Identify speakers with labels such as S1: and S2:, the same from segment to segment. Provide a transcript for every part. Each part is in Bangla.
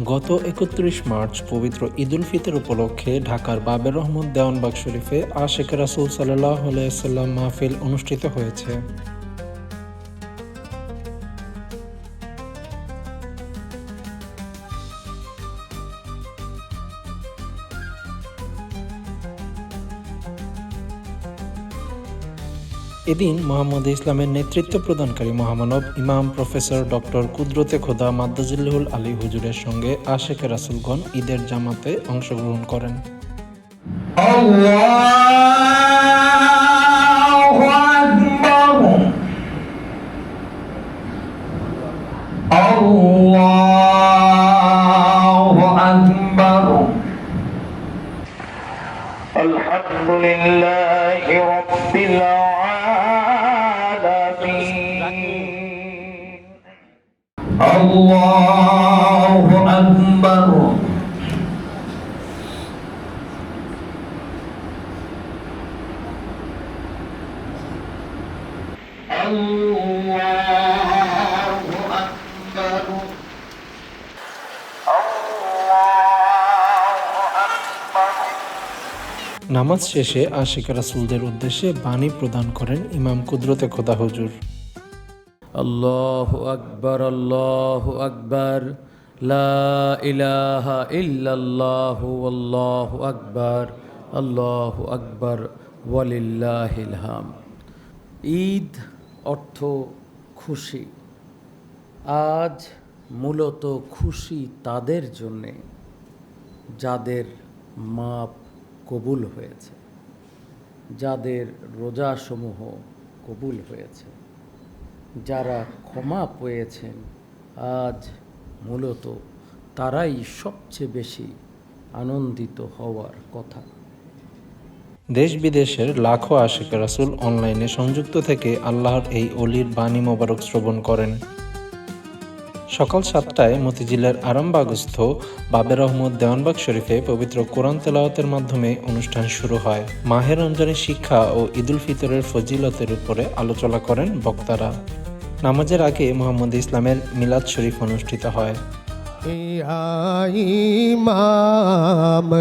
S1: গত একত্রিশ মার্চ পবিত্র ঈদুল ফিতর উপলক্ষে ঢাকার বাবের রহমত দেওয়ানবাগ শরীফে আশেখ রাসুল সাল্লাহ আলাইসাল্লাম মাহফিল অনুষ্ঠিত হয়েছে। এদিন মোহাম্মদ ইসলামের নেতৃত্ব প্রদানকারী মহামানব ইমাম প্রফেসর ডক্টর কুদরতে খোদা মাদ্দাজিল্লুল আলী হুজুরের সঙ্গে আশেখ রাসুলগণ ঈদের জামাতে অংশগ্রহণ করেন
S2: الله أكبر الله أكبر الحمد لله رب العالمين الله أكبر الله أكبر الله أكبر
S1: নামাজ শেষে আশেখ রাসুলদের উদ্দেশ্যে বাণী প্রদান করেন ইমাম কুদরতে খোদা হুজুর
S3: আল্লাহ আকবর আল্লাহ আকবর লাহ ইহ আল্লাহ আকবর আল্লাহ আকবর ওয়ালিল্লাহিলহাম ঈদ অর্থ খুশি। আজ মূলত খুশি তাদের জন্যে যাদের মাপ কবুল হয়েছে, যাদের রোজাসমূহ কবুল হয়েছে। যারা ক্ষমা পেয়েছেন, আজ মূলত তারাই সবচেয়ে বেশি আনন্দিত হওয়ার কথা।
S1: দেশ বিদেশের লাখো আশেখ রাসুল অনলাইনে সংযুক্ত থেকে আল্লাহর এই অলির বাণী মোবারক শ্রবণ করেন। সকাল সাতটায় মতিঝিলের আরামবাগস্থ বাবের রহমদ দেওয়ানবাগ শরীফে পবিত্র কোরআন তেলাওয়াতের মাধ্যমে অনুষ্ঠান শুরু হয়। মাহের রমজানের শিক্ষা ও ঈদুল ফিতরের ফজিলতের উপরে আলোচনা করেন বক্তারা। নামাজের আগে মোহাম্মদ ইসলামের মিলাদ শরীফ অনুষ্ঠিত হয়।
S4: ইমাম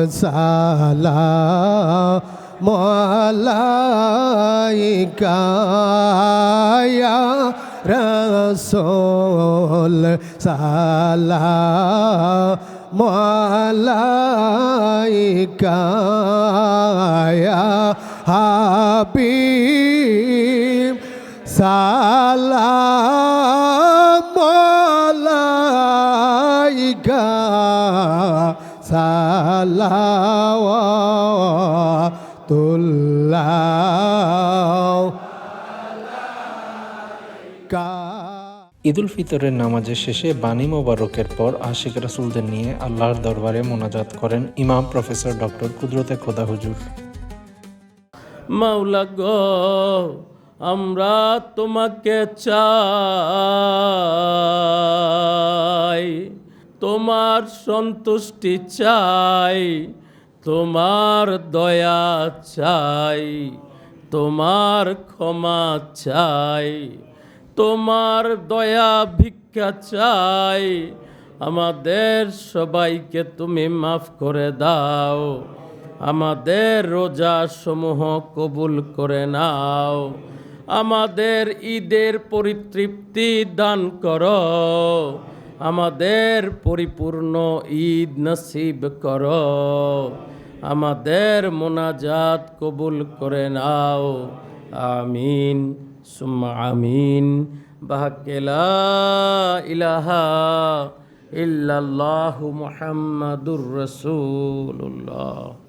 S4: আলাইকা ইয়া হাবিব সালাম আলাইকা সালাওয়াতুল্লাহ
S1: ঈদুল ফিতরের নামাজের শেষে বাণী মোবারকের পর আশিক রাসুলদের নিয়ে আল্লাহর দরবারে মোনাজাত করেন ইমাম প্রফেসর ডক্টর কুদরতে খোদা হুজুর।
S3: মাওলা গো আমরা তোমাকে চাই, তোমার সন্তুষ্টি চাই, তোমার দয়া চাই, তোমার ক্ষমা চাই, তোমার দয়া ভিক্ষা চাই। আমাদের সবাইকে তুমি মাফ করে দাও, আমাদের রোজা সমূহ কবুল করে নাও। আমাদের ঈদের পরিতৃপ্তি দান কর। আমাদের পরিপূর্ণ ঈদ নসিব কর। আমাদের মোনাজাত কবুল করে নাও। আমিন, সুম্মা আমিন। ইলাহা ইল্লাল্লাহু মুহাম্মাদুর রাসূলুল্লাহ।